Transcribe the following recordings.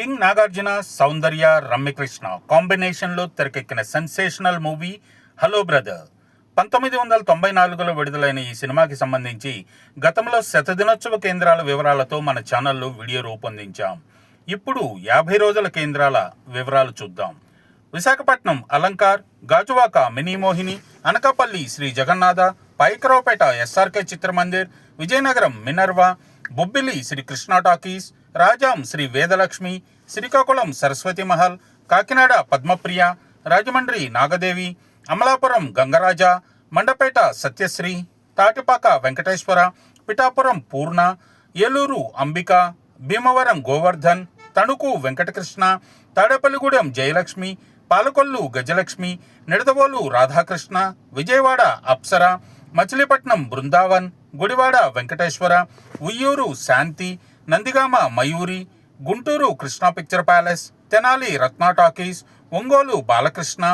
King Nagarjuna సౌందర్య రమ్యకృష్ణ కాంబినేషన్లో తెరకెక్కిన sensational movie hello brother. పంతొమ్మిది వందల తొంభై నాలుగులో విడుదలైన ఈ సినిమాకి సంబంధించి గతంలో శతదినోత్సవ కేంద్రాల వివరాలతో మన ఛానల్లో వీడియో రూపొందించాం. ఇప్పుడు యాభై రోజుల కేంద్రాల వివరాలు చూద్దాం. Visakhapatnam Alankar Gajuwaka mini Mohini Anakapalli Sri Jagannatha Paikaraopeta SRK Chitramandir Vizianagaram Minerva Bobbili Sri Krishna talkies Rajam Sri Vedalakshmi Srikakulam Saraswati Mahal Kakinada Padmapriya Rajahmundry Nagadevi Amalapuram Gangaraja Mandapeta Satyasri Tatipaka Venkateswara Pithapuram Poorna Eluru Ambika Bhimavaram Govardhan Tanuku Venkatakrishna Tadepalligudem Jayalakshmi Palakollu Gajalakshmi Nidadavolu Radhakrishna Vijayawada Apsara Machilipatnam Brindavan Gudivada Venkateswara Uyyuru Shanti Nandigama Mayuri Guntur Krishna picture palace Tenali Ratna talkies Ongole Balakrishna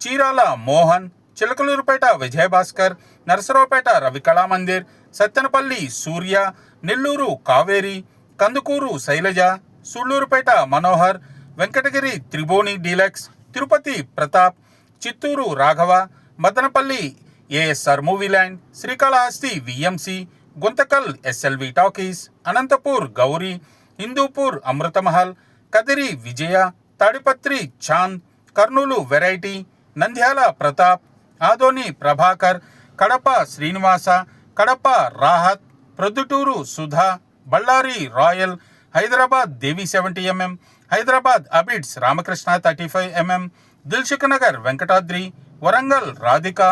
Chirala Mohan Chilakaluripet Vijayabhaskar Narasaraopet Ravi Kalamandir Sattenapalli Surya Nellore Kaveri Kandukur Sailaja Sullurpeta Manohar Venkatagiri Tribhuvani deluxe Tirupati Pratap Chittoor Raghava Madanapalle ASR movie land Srikalahasti VMC Guntakal SLV talkies Anantapur Gowri Hindupur Amruthamahal Kadiri Vijaya Tadipatri Chand Kurnool variety Nandyal Pratap Adoni Prabhakar Kadapa Srinivasa Kadapa Rahat Proddatur Sudha Bellary royal Hyderabad Devi seventy MM Hyderabad Abids Ramakrishna thirty five MM Dilsukhnagar Venkatadri Warangal Radhika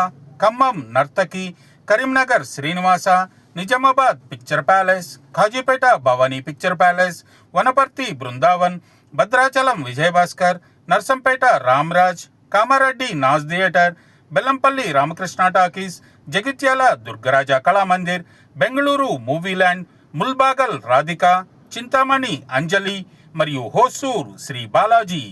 Khammam Nartaki Karimnagar Srinivasa Nizamabad picture palace Kazipet Bhavani picture palace Wanaparthy Brindavan Bhadrachalam Vijayabhaskar Narsampet Ramraj Kamareddy Naaz theatre Bellampalli Ramakrishna talkies Jagtial Durgaraja Kalamandir Bengaluru Movieland Mulbagal Radhika Chintamani Anjali మరియు హోసూర్ శ్రీ బాలాజీ